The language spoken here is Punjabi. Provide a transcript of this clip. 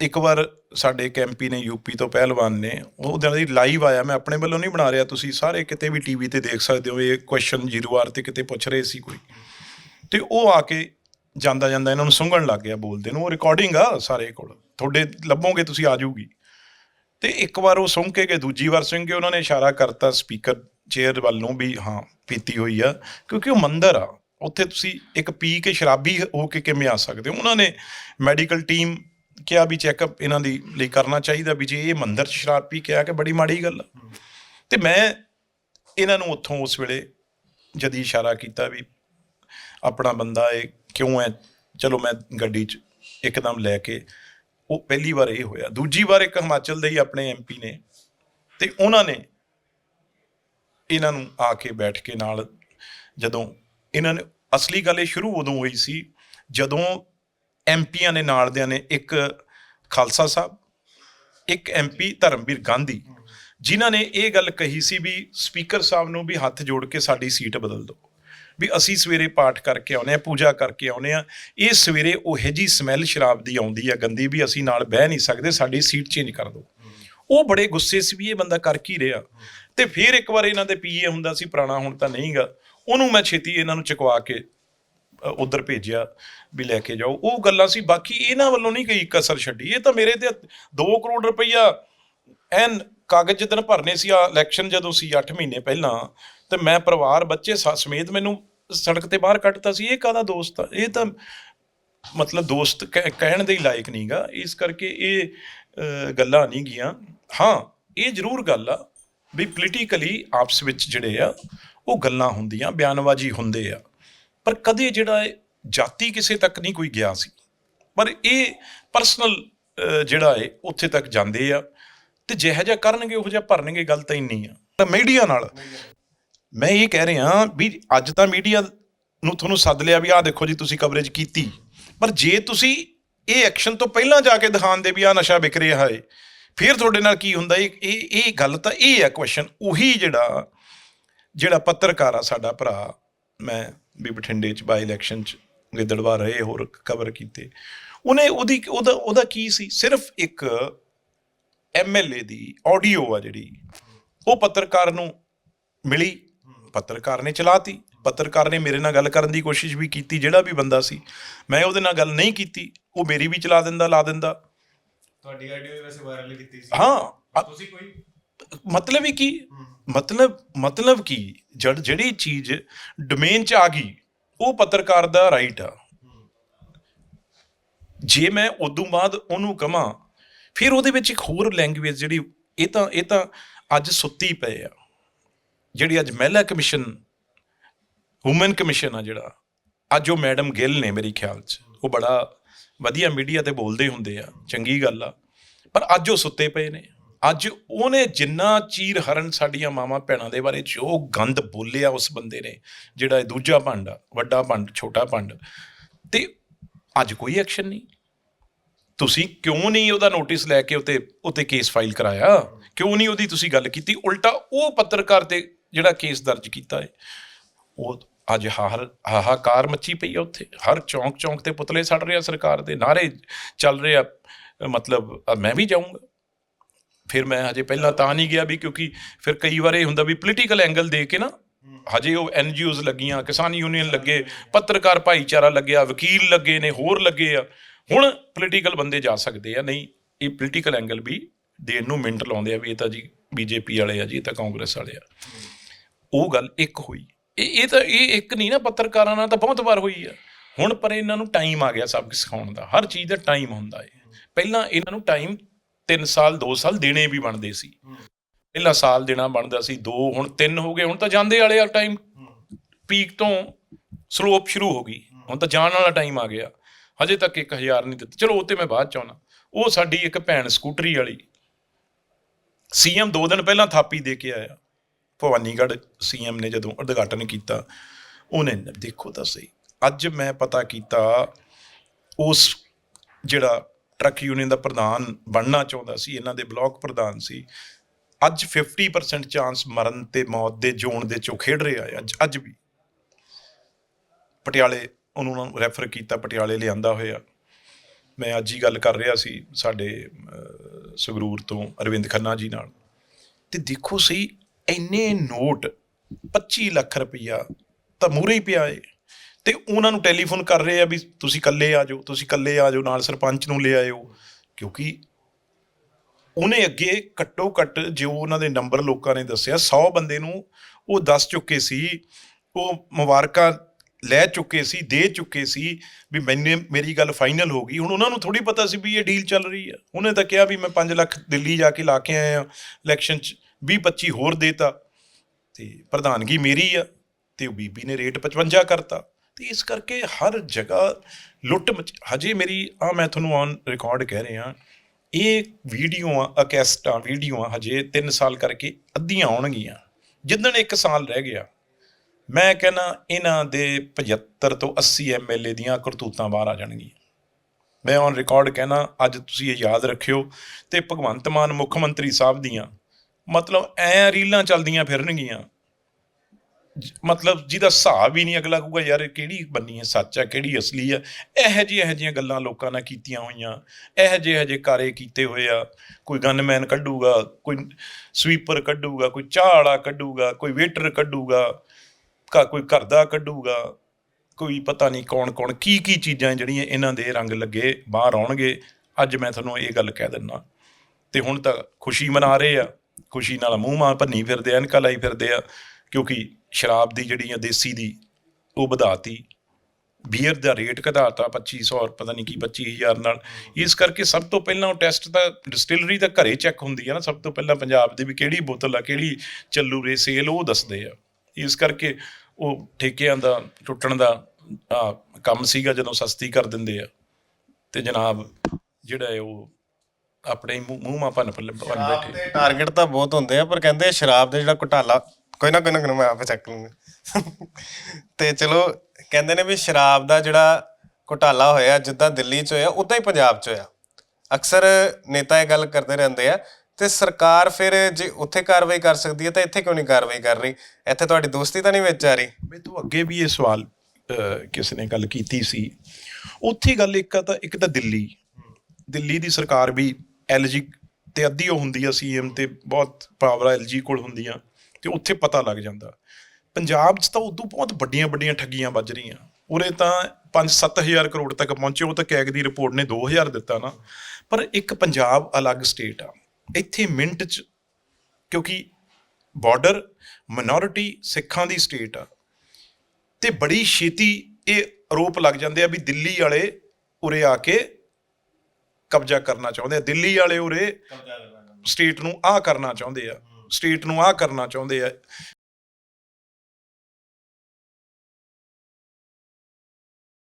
ਇੱਕ ਵਾਰ ਸਾਡੇ ਇੱਕ ਐਮਪੀ ਨੇ ਯੂਪੀ ਤੋਂ ਪਹਿਲਵਾਨ ਨੇ, ਉਹ ਦਿਨ ਦੀ ਲਾਈਵ ਆਇਆ, ਮੈਂ ਆਪਣੇ ਵੱਲੋਂ ਨਹੀਂ ਬਣਾ ਰਿਹਾ, ਤੁਸੀਂ ਸਾਰੇ ਕਿਤੇ ਵੀ ਟੀਵੀ ਤੇ ਦੇਖ ਸਕਦੇ ਹੋ, ਇਹ ਕੁਐਸਚਨ ਜ਼ੀਰੋ ਆਰ ਤੇ ਕਿਤੇ ਪੁੱਛ ਰਹੇ ਸੀ ਕੋਈ। ਤੇ ਉਹ ਆ ਕੇ ਜਾਂਦਾ ਜਾਂਦਾ ਇਹਨਾਂ ਨੂੰ ਸੁੰਘਣ ਲੱਗ ਗਿਆ ਬੋਲਦੇ ਨੂੰ, ਉਹ ਰਿਕਾਰਡਿੰਗ ਆ ਸਾਰੇ ਕੋਲ, ਤੁਹਾਡੇ ਲੱਭੋਗੇ ਤੁਸੀਂ ਆ ਜਾਊਗੀ। ਤੇ ਇੱਕ ਵਾਰ ਉਹ ਸੁੰਘ ਕੇ ਗਏ, ਦੂਜੀ ਵਾਰ ਸੁੰਘ ਕੇ ਉਹਨਾਂ ਨੇ ਇਸ਼ਾਰਾ ਕਰਤਾ ਸਪੀਕਰ ਚੇਅਰ ਵੱਲੋਂ ਵੀ ਹਾਂ, ਪੀਤੀ ਹੋਈ ਆ, ਕਿਉਂਕਿ ਉਹ ਮੰਦਰ ਆ, ਉੱਥੇ ਤੁਸੀਂ ਇੱਕ ਪੀ ਕੇ ਸ਼ਰਾਬੀ ਹੋ ਕੇ ਕਿਵੇਂ ਆ ਸਕਦੇ ਹੋ? ਉਹਨਾਂ ਨੇ ਮੈਡੀਕਲ ਟੀਮ ਕਿਹਾ ਵੀ ਚੈੱਕਅਪ ਇਹਨਾਂ ਦੀ ਲਈ ਕਰਨਾ ਚਾਹੀਦਾ ਵੀ ਜੇ ਇਹ ਮੰਦਰ 'ਚ ਸ਼ਰਾਬ ਪੀ ਕੇ ਆ ਕੇ ਬੜੀ ਮਾੜੀ ਗੱਲ ਆ। ਤੇ ਮੈਂ ਇਹਨਾਂ ਨੂੰ ਉੱਥੋਂ ਉਸ ਵੇਲੇ ਜਦੀ ਇਸ਼ਾਰਾ ਕੀਤਾ ਵੀ ਆਪਣਾ ਬੰਦਾ ਇਹ ਕਿਉਂ ਹੈ ਚਲੋ ਮੈਂ ਗੱਡੀ 'ਚ ਇੱਕਦਮ ਲੈ ਕੇ ਉਹ ਪਹਿਲੀ ਵਾਰ ਇਹ ਹੋਇਆ। ਦੂਜੀ ਵਾਰ ਇੱਕ ਹਿਮਾਚਲ ਦੇ ਹੀ ਆਪਣੇ ਐਮਪੀ ਨੇ ਤੇ ਉਹਨਾਂ ਨੇ ਇਹਨਾਂ ਨੂੰ ਆ ਕੇ ਬੈਠ ਕੇ ਨਾਲ ਜਦੋਂ ਇਹਨਾਂ ਨੇ ਅਸਲੀ ਗੱਲ ਇਹ ਸ਼ੁਰੂ ਉਦੋਂ ਹੋਈ ਸੀ, ਜਦੋਂ ਐਮਪੀਆਂ ਨੇ ਨਾਲ ਦਿਆਂ ਨੇ ਇੱਕ ਖਾਲਸਾ ਸਾਹਿਬ, ਇੱਕ ਐਮਪੀ ਧਰਮਵੀਰ ਗਾਂਧੀ, ਜਿਨ੍ਹਾਂ ਨੇ ਇਹ ਗੱਲ ਕਹੀ ਸੀ ਵੀ ਸਪੀਕਰ ਸਾਹਿਬ ਨੂੰ ਵੀ ਹੱਥ ਜੋੜ ਕੇ ਸਾਡੀ ਸੀਟ ਬਦਲ ਦਿਓ। ਵੀ ਅਸੀਂ ਸਵੇਰੇ ਪਾਠ ਕਰਕੇ ਆਉਨੇ ਆ ਪੂਜਾ ਕਰਕੇ ਆਉਨੇ ਆ ਇਹ ਸਵੇਰੇ ਉਹ ਜੀ ਸਮੈਲ ਸ਼ਰਾਬ ਦੀ ਆਉਂਦੀ ਆ ਗੰਦੀ ਵੀ ਅਸੀਂ ਨਾਲ ਬਹਿ ਨਹੀਂ ਸਕਦੇ, ਸਾਡੀ ਸੀਟ ਚੇਂਜ ਕਰ ਦਿਓ। ਉਹ ਬੜੇ ਗੁੱਸੇ ਸੀ ਵੀ ਇਹ ਬੰਦਾ ਕਰ ਕੀ ਰਿਹਾ। ਤੇ ਫਿਰ ਇੱਕ ਵਾਰ ਇਹਨਾਂ ਦੇ ਪੀਏ ਹੁੰਦਾ ਸੀ, ਪੁਰਾਣਾ ਹੁਣ ਤਾਂ ਨਹੀਂਗਾ, ਉਹਨੂੰ ਮੈਂ ਛੇਤੀ ਇਹਨਾਂ ਨੂੰ ਚੁਕਵਾ ਕੇ ਉਧਰ ਭੇਜਿਆ ਵੀ ਲੈ ਕੇ ਜਾਓ। ਉਹ ਗੱਲਾਂ ਸੀ, ਬਾਕੀ ਇਹਨਾਂ ਵੱਲੋਂ ਨਹੀਂ ਕੋਈ ਕਸਰ ਛੱਡੀ। ਇਹ ਤਾਂ ਮੇਰੇ ਤੇ 2 ਕਰੋੜ ਰੁਪਈਆ ਐਨ ਕਾਗਜ਼ ਜਿੱਦਣ ਭਰਨੇ ਸੀ ਆ ਇਲੈਕਸ਼ਨ ਜਦੋਂ ਸੀ 8 ਮਹੀਨੇ ਪਹਿਲਾਂ, ਤੇ ਮੈਂ ਪਰਿਵਾਰ, ਬੱਚੇ ਸਾ- ਸਮੇਤ ਮੈਨੂੰ ਸੜਕ ਤੇ ਬਾਹਰ ਕੱਢਤਾ ਸੀ। ਇਹ ਕਾਹਦਾ ਦੋਸਤ ਆ? ਇਹ ਤਾਂ ਮਤਲਬ ਦੋਸਤ ਕਹਿ- ਕਹਿਣ ਦੇ ਹੀ ਲਾਇਕ ਨਹੀਂਗਾ। ਇਸ ਕਰਕੇ ਇਹ ਗੱਲਾਂ ਨਹੀਂ ਗੀਆਂ ਹਾਂ, ਇਹ ਜ਼ਰੂਰ ਗੱਲ ਆ ਵੀ ਪੋਲੀਟੀਕਲੀ ਆਪਸ ਵਿੱਚ ਜਿਹੜੇ ਆ, ਉਹ ਗੱਲਾਂ ਹੁੰਦੀਆਂ, ਬਿਆਨਬਾਜ਼ੀ ਹੁੰਦੇ ਆ। ਪਰ ਕਦੇ ਜਿਹੜਾ ਇਹ ਜਾਤੀ ਕਿਸੇ ਤੱਕ ਨਹੀਂ ਕੋਈ ਗਿਆ ਸੀ। ਪਰ ਇਹ ਪਰਸਨਲ ਜਿਹੜਾ ਹੈ ਉੱਥੇ ਤੱਕ ਜਾਂਦੇ ਆ ਤੇ ਜਿਹੋ ਜਿਹਾ ਕਰਨਗੇ, ਉਹ ਜਿਹਾ ਭਰਨਗੇ ਗੱਲ ਤਾਂ ਇੰਨੀ ਆ। ਤਾਂ ਮੀਡੀਆ ਨਾਲ ਮੈਂ ਇਹ ਕਹਿ ਰਿਹਾ ਵੀ ਅੱਜ ਤਾਂ ਮੀਡੀਆ ਨੂੰ ਤੁਹਾਨੂੰ ਸੱਦ ਲਿਆ ਵੀ ਆਹ ਦੇਖੋ ਜੀ ਤੁਸੀਂ ਕਵਰੇਜ ਕੀਤੀ। ਪਰ ਜੇ ਤੁਸੀਂ ਇਹ ਐਕਸ਼ਨ ਤੋਂ ਪਹਿਲਾਂ ਜਾ ਕੇ ਦਿਖਾਉਣ ਦੇ ਵੀ ਆ ਨਸ਼ਾ ਵਿਕ ਰਿਹਾ ਹੈ, ਫਿਰ ਤੁਹਾਡੇ ਨਾਲ ਕੀ ਹੁੰਦਾ? ਇਹ ਇਹ ਇਹ ਗੱਲ ਤਾਂ ਇਹ ਆ ਕੁਐਸਚਨ ਉਹੀ ਜਿਹੜਾ ਜਿਹੜਾ ਪੱਤਰਕਾਰ ਆ ਸਾਡਾ ਭਰਾ, ਮੈਂ ਵੀ ਬਠਿੰਡੇ ਚ ਬਾਈ ਇਲੈਕਸ਼ਨ ਚ ਗਿੱਦੜਵਾ ਰਹੇ ਹੋਰ ਕਵਰ ਕੀਤੇ। ਉਹਨੇ ਉਹਦੀ ਉਹਦਾ ਉਹਦਾ ਕੀ ਸੀ? ਸਿਰਫ ਇੱਕ ਐਮਐਲਏ ਦੀ ਆਡੀਓ ਆ ਜਿਹੜੀ ਉਹ ਪੱਤਰਕਾਰ ਨੂੰ ਮਿਲੀ। ਪੱਤਰਕਾਰ ਨੇ ਚਲਾਤੀ। ਪੱਤਰਕਾਰ ਨੇ ਮੇਰੇ ਨਾਲ ਗੱਲ ਕਰਨ ਦੀ ਕੋਸ਼ਿਸ਼ ਵੀ ਕੀਤੀ ਜਿਹੜਾ ਵੀ ਬੰਦਾ ਸੀ। ਮੈਂ ਉਹਦੇ ਨਾਲ ਗੱਲ ਨਹੀਂ ਕੀਤੀ ਉਹ ਮੇਰੀ ਵੀ ਚਲਾ ਦਿੰਦਾ ਲਾ ਦਿੰਦਾ। ਤੁਹਾਡੀ ਆਡੀਓ ਵੀ ਵੈਸੇ ਵਾਇਰਲ ਕੀਤੀ ਸੀ। ਹਾਂ। ਤੁਸੀਂ ਕੋਈ? ਮਤਲਬ ਹੀ ਕੀ ਮਤਲਬ ਮਤਲਬ ਕੀ? ਜਿਹੜੀ ਚੀਜ਼ ਡੋਮੇਨ ਚ ਆ ਗਈ, ਉਹ ਪੱਤਰਕਾਰ ਦਾ ਰਾਈਟ ਆ। ਜੇ ਮੈਂ ਉਦੋਂ ਬਾਅਦ ਉਹਨੂੰ ਕਹਾਂ ਫਿਰ ਉਹਦੇ ਵਿੱਚ ਇੱਕ ਹੋਰ ਲੈਂਗੁਏਜ ਜਿਹੜੀ, ਇਹ ਤਾਂ ਇਹ ਤਾਂ ਅੱਜ ਸੁੱਤੀ ਪਏ ਆ। ਜਿਹੜੀ ਅੱਜ ਮਹਿਲਾ ਕਮਿਸ਼ਨ ਔਮਨ ਕਮਿਸ਼ਨ ਆ ਜਿਹੜਾ, ਅੱਜ ਉਹ ਮੈਡਮ ਗਿੱਲ ਨੇ ਮੇਰੇ ਖਿਆਲ 'ਚ। ਉਹ ਬੜਾ ਵਧੀਆ ਮੀਡੀਆ ਤੇ ਬੋਲਦੇ ਹੁੰਦੇ ਆ, ਚੰਗੀ ਗੱਲ ਆ। ਪਰ ਅੱਜ ਉਹ ਸੁੱਤੇ ਪਏ ਨੇ। ਅੱਜ ਉਹਨੇ ਜਿੰਨਾ ਚੀਰ ਹਰਨ ਸਾਡੀਆਂ ਮਾਵਾਂ ਭੈਣਾਂ ਦੇ ਬਾਰੇ ਜੋ ਗੰਦ ਬੋਲਿਆ ਉਸ ਬੰਦੇ ਨੇ, ਜਿਹੜਾ ਇਹ ਦੂਜਾ ਭੰਡ ਆ, ਵੱਡਾ ਭੰਡ, ਛੋਟਾ ਭੰਡ, ਤੇ ਅੱਜ ਕੋਈ ਐਕਸ਼ਨ ਨਹੀਂ। ਤੁਸੀਂ ਕਿਉਂ ਨਹੀਂ ਉਹਦਾ ਨੋਟਿਸ ਲੈ ਕੇ ਉਤੇ ਉਤੇ ਕੇਸ ਫਾਈਲ ਕਰਾਇਆ? ਕਿਉਂ ਨਹੀਂ ਉਹਦੀ ਤੁਸੀਂ ਗੱਲ ਕੀਤੀ? ਉਲਟਾ ਉਹ ਪੱਤਰਕਾਰ ਤੇ ਜਿਹੜਾ ਕੇਸ ਦਰਜ ਕੀਤਾ ਹੈ, ਉਹ ਅੱਜ ਹਾਹਰ, ਹਾਹਾਕਾਰ ਮੱਚੀ ਪਈ ਆ ਉੱਥੇ। ਹਰ ਚੌਂਕ ਚੌਂਕ ਤੇ ਪੁਤਲੇ ਸੜ ਰਿਹਾ ਸਰਕਾਰ ਦੇ ਨਾਰੇ ਚੱਲ ਰਿਹਾ ਮਤਲਬ ਮੈਂ ਵੀ ਜਾਊਂਗਾ। ਫਿਰ ਮੈਂ ਹਜੇ ਪਹਿਲਾਂ ਤਾਂ ਨਹੀਂ ਗਿਆ ਵੀ ਕਿਉਂਕਿ ਫਿਰ ਕਈ ਵਾਰ ਇਹ ਹੁੰਦਾ ਵੀ ਪੋਲੀਟੀਕਲ ਐਂਗਲ ਦੇ ਕੇ ਨਾ, ਹਜੇ ਉਹ ਐਨਜੀਓਜ਼ ਲੱਗੀਆਂ, ਕਿਸਾਨ ਯੂਨੀਅਨ ਲੱਗੇ, ਪੱਤਰਕਾਰ ਭਾਈਚਾਰਾ ਲੱਗਿਆ, ਵਕੀਲ ਲੱਗੇ ਨੇ, ਹੋਰ ਲੱਗੇ ਆ। ਹੁਣ ਪੋਲੀਟੀਕਲ ਬੰਦੇ ਜਾ ਸਕਦੇ ਆ, ਨਹੀਂ, ਇਹ ਪੋਲੀਟੀਕਲ ਐਂਗਲ ਵੀ ਦੇਣ ਨੂੰ ਮਿੰਟ ਲਾਉਂਦੇ ਆ ਵੀ ਇਹ ਤਾਂ ਜੀ ਬੀਜੇਪੀ ਵਾਲੇ ਆ ਜੀ, ਇਹ ਤਾਂ ਕਾਂਗਰਸ ਵਾਲੇ ਆ। ਉਹ ਗੱਲ ਇੱਕ ਹੋਈ। ਇਹ ਇਹ ਤਾਂ, ਇਹ ਇੱਕ ਨਹੀਂ ਨਾ, ਪੱਤਰਕਾਰਾਂ ਨਾਲ ਤਾਂ ਬਹੁਤ ਵਾਰ ਹੋਈ ਆ। ਹੁਣ ਪਰ ਇਹਨਾਂ ਨੂੰ ਟਾਈਮ ਆ ਗਿਆ ਸਭ ਸਬਕ ਸਿਖਾਉਣ ਦਾ। ਹਰ ਚੀਜ਼ ਦਾ ਟਾਈਮ ਹੁੰਦਾ ਹੈ ਪਹਿਲਾਂ ਇਹਨਾਂ ਨੂੰ ਟਾਈਮ 3 ਸਾਲ 2 ਸਾਲ ਦੇਣੇ ਵੀ ਬਣਦੇ ਸੀ। ਪਹਿਲਾਂ ਸਾਲ ਦੇਣਾ ਬਣਦਾ ਸੀ 2 ਹੁਣ 3 ਹੋ ਗਏ। ਹੁਣ ਤਾਂ ਜਾਂਦੇ ਵਾਲੇ ਆ ਟਾਈਮ ਪੀਕ ਤੋਂ ਸਲੋਪ ਸ਼ੁਰੂ ਹੋ ਗਈ। ਹੁਣ ਤਾਂ ਜਾਣ ਵਾਲਾ ਟਾਈਮ ਆ ਗਿਆ। ਹਜੇ ਤੱਕ 1000 ਨਹੀਂ ਦਿੱਤਾ। ਚਲੋ ਉਹ ਤੇ ਮੈਂ ਬਾਅਦ ਚ ਆਉਣਾ। ਉਹ ਸਾਡੀ ਇੱਕ ਭੈਣ ਸਕੂਟਰੀ ਵਾਲੀ ਸੀਐਮ 2 ਦਿਨ ਪਹਿਲਾਂ ਥਾਪੀ ਦੇ ਕੇ ਆਇਆ। ਭਵਾਨੀਗੜ੍ਹ ਸੀਐਮ ਨੇ ਜਦੋਂ ਉਦਘਾਟਨ ਕੀਤਾ ਉਹਨੇ ਦੇਖੋ ਤਾਂ ਸਹੀ। ਅੱਜ ਮੈਂ ਪਤਾ ਕੀਤਾ ਉਸ ਜਿਹੜਾ ਟਰੱਕ ਯੂਨੀਅਨ ਦਾ ਪ੍ਰਧਾਨ ਬਣਨਾ ਚਾਹੁੰਦਾ ਸੀ ਇਹਨਾਂ ਦੇ ਬਲਾਕ ਪ੍ਰਧਾਨ ਸੀ। ਅੱਜ 50% ਚਾਂਸ ਮਰਨ ਤੇ ਮੌਤ ਦੇ ਜੋਨ ਦੇ ਚੋਂ ਖੇਡ ਰਿਹਾ ਹੈ ਅੱਜ ਅੱਜ ਵੀ। ਪਟਿਆਲੇ ਉਹਨੂੰ ਰੈਫਰ ਕੀਤਾ ਪਟਿਆਲੇ ਲਿਆਂਦਾ ਹੋਇਆ। ਮੈਂ ਅੱਜ ਹੀ ਗੱਲ ਕਰ ਰਿਹਾ ਸੀ ਸਾਡੇ ਅਹ, ਸੰਗਰੂਰ ਤੋਂ ਅਰਵਿੰਦ ਖੰਨਾ ਜੀ ਨਾਲ। ਤੇ ਦੇਖੋ ਸਹੀ ਇੰਨੇ ਨੋਟ 25 ਲੱਖ ਰੁਪਈਆ ਤਾਂ ਮੂਹਰੇ ਹੀ ਪਿਆ ਏ। ਤੇ ਉਹਨਾਂ ਨੂੰ ਟੈਲੀਫੋਨ ਕਰ ਰਹੇ ਆ ਵੀ ਤੁਸੀਂ ਇਕੱਲੇ ਆ ਜਾਓ, ਤੁਸੀਂ ਇਕੱਲੇ ਆ ਜਾਓ, ਨਾਲ ਸਰਪੰਚ ਨੂੰ ਲੈ ਆਇਓ। ਕਿਉਂਕਿ ਉਹਨੇ ਅੱਗੇ ਘੱਟੋ ਘੱਟ ਜੋ ਉਹਨਾਂ ਦੇ ਨੰਬਰ ਲੋਕਾਂ ਨੇ ਦੱਸਿਆ 100 ਬੰਦੇ ਨੂੰ ਉਹ ਦੱਸ ਚੁੱਕੇ ਸੀ, ਉਹ ਮੁਬਾਰਕਾਂ ਲੈ ਚੁੱਕੇ ਸੀ, ਦੇ ਚੁੱਕੇ ਸੀ ਵੀ ਮੈਨੇ ਮੇਰੀ ਗੱਲ ਫਾਈਨਲ ਹੋ ਗਈ। ਹੁਣ ਉਹਨਾਂ ਨੂੰ ਥੋੜੀ ਪਤਾ ਸੀ ਵੀ ਇਹ ਡੀਲ ਚੱਲ ਰਹੀ ਆ। ਉਹਨੇ ਤਾਂ ਕਿਹਾ ਵੀ ਮੈਂ 5 ਲੱਖ ਦਿੱਲੀ ਜਾ ਕੇ ਲਾ ਕੇ ਆਇਆ ਇਲੈਕਸ਼ਨ 'ਚ 20 25 ਹੋਰ ਦੇਤਾ। ਤੇ ਪ੍ਰਧਾਨਗੀ ਮੇਰੀ ਆ, ਤੇ ਉਹ ਬੀਬੀ ਨੇ ਰੇਟ 55 ਕਰਤਾ। ਤੇ ਇਸ ਕਰਕੇ ਹਰ ਜਗ੍ਹਾ ਲੁੱਟ ਮਚ, ਹਜੇ ਮੇਰੀ, ਆ ਮੈਂ ਤੁਹਾਨੂੰ ਔਨ ਰਿਕਾਰਡ ਕਹਿ ਰਿਹਾ, ਇਹ ਵੀਡੀਓਆਂ ਅਕੈਸਟਾਂ ਵੀਡੀਓਆਂ ਹਜੇ 3 ਸਾਲ ਕਰਕੇ ਅੱਧੀਆਂ ਆਉਣਗੀਆਂ। ਜਿੱਦਣ 1 ਸਾਲ ਰਹਿ ਗਿਆ, ਮੈਂ ਕਹਿੰਦਾ ਇਹਨਾਂ ਦੇ 75 ਤੋਂ 80 ਐਮਐਲਏ ਦੀਆਂ ਕਰਤੂਤਾਂ ਬਾਹਰ ਆ ਜਾਣਗੀਆਂ। ਮੈਂ ਔਨ ਰਿਕਾਰਡ ਕਹਿਣਾ, ਅੱਜ ਤੁਸੀਂ ਇਹ ਯਾਦ ਰੱਖਿਓ ਤੇ ਭਗਵੰਤ ਮਾਨ ਮੁੱਖ ਮੰਤਰੀ ਸਾਹਿਬ ਦੀਆਂ ਮਤਲਬ ਐ ਰੀਲਾਂ ਚੱਲਦੀਆਂ ਫਿਰਨਗੀਆਂ। ਮਤਲਬ ਜਿਹਦਾ ਹਿਸਾਬ ਹੀ ਨਹੀਂ ਅਗਲਾ ਕਹੂਗਾ, ਯਾਰ ਇਹ ਕਿਹੜੀ ਬੰਨੀ ਹੈ, ਸੱਚ ਹੈ, ਕਿਹੜੀ ਅਸਲੀ ਹੈ? ਇਹੋ ਜਿਹੀ, ਇਹੋ ਜਿਹੀਆਂ ਗੱਲਾਂ ਲੋਕਾਂ ਨਾਲ ਕੀਤੀਆਂ ਹੋਈਆਂ। ਇਹੋ ਜਿਹੇ ਇਹੋ ਜਿਹੇ ਕਾਰੇ ਕੀਤੇ ਹੋਏ ਆ। ਕੋਈ ਗਨਮੈਨ ਕੱਢੂਗਾ, ਕੋਈ ਸਵੀਪਰ ਕੱਢੂਗਾ, ਕੋਈ ਚਾਹ ਵਾਲਾ ਕੱਢੂਗਾ, ਕੋਈ ਵੇਟਰ ਕੱਢੂਗਾ ਕਾ ਕੋਈ ਘਰ ਦਾ ਕੱਢੂਗਾ, ਕੋਈ ਪਤਾ ਨਹੀਂ ਕੌਣ ਕੌਣ ਕੀ ਕੀ ਚੀਜ਼ਾਂ ਜਿਹੜੀਆਂ ਇਹਨਾਂ ਦੇ ਰੰਗ ਲੱਗੇ, ਬਾਹਰ ਆਉਣਗੇ। ਅੱਜ ਮੈਂ ਤੁਹਾਨੂੰ ਇਹ ਗੱਲ ਕਹਿ ਦਿੰਦਾ ਤੇ ਹੁਣ ਤਾਂ ਖੁਸ਼ੀ ਮਨਾ ਰਹੇ ਆ। ਖੁਸ਼ੀ ਨਾਲ ਮੂੰਹ ਮਾਂ ਭੰਨੀ ਫਿਰਦੇ ਆ ਅਨਕਾ ਲਾਈ ਫਿਰਦੇ ਆ। ਕਿਉਂਕਿ ਸ਼ਰਾਬ ਦੀ ਜਿਹੜੀ ਆ ਦੇਸੀ ਦੀ ਉਹ ਵਧਾਤੀ। ਬੀਅਰ ਦਾ ਰੇਟ ਘਟਾਤਾ 2500 ਔਰ ਪਤਾ ਨਹੀਂ ਕੀ 25000 ਨਾਲ। ਇਸ ਕਰਕੇ ਸਭ ਤੋਂ ਪਹਿਲਾਂ ਉਹ ਟੈਸਟ ਤਾਂ ਡਿਸਟਿਲਰੀ ਤਾਂ ਘਰੇ ਚੈੱਕ ਹੁੰਦੀ ਆ ਨਾ ਸਭ ਤੋਂ ਪਹਿਲਾਂ ਪੰਜਾਬ ਦੀ ਵੀ ਕਿਹੜੀ ਬੋਤਲ ਆ ਕਿਹੜੀ ਚੱਲੂ ਰੇ ਸੇਲ ਉਹ ਦੱਸਦੇ ਆ। ਇਸ ਕਰਕੇ ਉਹ ਠੇਕਿਆਂ ਦਾ ਟੁੱਟਣ ਦਾ ਕੰਮ ਸੀਗਾ ਜਦੋਂ ਸਸਤੀ ਕਰ ਦਿੰਦੇ ਆ। ਤੇ ਜਨਾਬ ਜਿਹੜਾ ਹੈ ਉਹ ਆਪਣੇ ਹੀ ਮੂੰਹ ਮਾ ਭੰਨ ਭੰਨ ਬੈਠੇ। ਦੇ ਟਾਰਗੇਟ ਤਾਂ ਬਹੁਤ ਹੁੰਦੇ ਆ ਪਰ ਕਹਿੰਦੇ ਸ਼ਰਾਬ ਦੇ ਜਿਹੜਾ ਘੁਟਾਲਾ ਕੋਈ ਨਾ ਕੋਈ ਨਾ ਕੋਈ ਨਾ, ਮੈਂ ਆਪੇ ਚੱਕ ਲੂੰਗਾ ਤੇ ਚਲੋ, ਕਹਿੰਦੇ ਨੇ ਵੀ ਸ਼ਰਾਬ ਦਾ ਜਿਹੜਾ ਘੁਟਾਲਾ ਹੋਇਆ, ਜਿੱਦਾਂ ਦਿੱਲੀ 'ਚ ਹੋਇਆ, ਉਦਾਂ ਹੀ ਪੰਜਾਬ 'ਚ ਹੋਇਆ। ਅਕਸਰ ਨੇਤਾ ਇਹ ਗੱਲ ਕਰਦੇ ਰਹਿੰਦੇ ਆ, ਤੇ ਸਰਕਾਰ ਫਿਰ ਜੇ ਉੱਥੇ ਕਾਰਵਾਈ ਕਰ ਸਕਦੀ ਹੈ, ਤਾਂ ਇੱਥੇ ਕਿਉਂ ਨਹੀਂ ਕਾਰਵਾਈ ਕਰ ਰਹੀ? ਇੱਥੇ ਤੁਹਾਡੀ ਦੋਸਤੀ ਤਾਂ ਨਹੀਂ ਵਿੱਚ ਆ ਰਹੀ? ਮੈਂ ਤੋਂ ਅੱਗੇ ਵੀ ਇਹ ਸਵਾਲ ਕਿਸ ਨੇ ਗੱਲ ਕੀਤੀ ਸੀ। ਉੱਥੇ ਗੱਲ ਇੱਕ ਤਾਂ ਇੱਕ ਤਾਂ ਦਿੱਲੀ। ਦਿੱਲੀ ਦੀ ਸਰਕਾਰ ਵੀ ਐਲਜੀ ਤੇ ਅੱਧੀ ਉਹ ਹੁੰਦੀ ਆ ਸੀਐਮ ਤੇ, ਬਹੁਤ ਪਾਵਰ ਐਲਜੀ ਕੋਲ ਹੁੰਦੀਆਂ। ਤੇ ਉੱਥੇ ਪਤਾ ਲੱਗ ਜਾਂਦਾ। ਪੰਜਾਬ 'ਚ ਤਾਂ ਉਦੋਂ ਬਹੁਤ ਵੱਡੀਆਂ ਵੱਡੀਆਂ ਠੱਗੀਆਂ ਵੱਜ ਰਹੀਆਂ। ਉਰੇ ਤਾਂ 5-7000 ਕਰੋੜ ਤੱਕ ਪਹੁੰਚੇ ਉਹ ਤਾਂ ਕੈਗ ਦੀ ਰਿਪੋਰਟ ਨੇ 2000 ਦਿੱਤਾ ਨਾ। ਪਰ ਇੱਕ ਪੰਜਾਬ ਅਲੱਗ ਸਟੇਟ ਆ। ਇੱਥੇ ਮਿੰਟ 'ਚ ਕਿਉਂਕਿ ਬਾਰਡਰ ਮਿਨੋਰਿਟੀ ਸਿੱਖਾਂ ਦੀ ਸਟੇਟ ਆ। ਤੇ ਬੜੀ ਛੇਤੀ ਇਹ ਆਰੋਪ ਲੱਗ ਜਾਂਦੇ ਆ ਵੀ ਦਿੱਲੀ ਵਾਲੇ ਉਰੇ ਆ ਕੇ ਕਬਜ਼ਾ ਕਰਨਾ ਚਾਹੁੰਦੇ ਆ। ਦਿੱਲੀ ਵਾਲੇ ਉਰੇ ਸਟੇਟ ਨੂੰ ਆਹ ਕਰਨਾ ਚਾਹੁੰਦੇ ਆ। ਸਟੇਟ ਨੂੰ ਆਹ ਕਰਨਾ ਚਾਹੁੰਦੇ ਆ।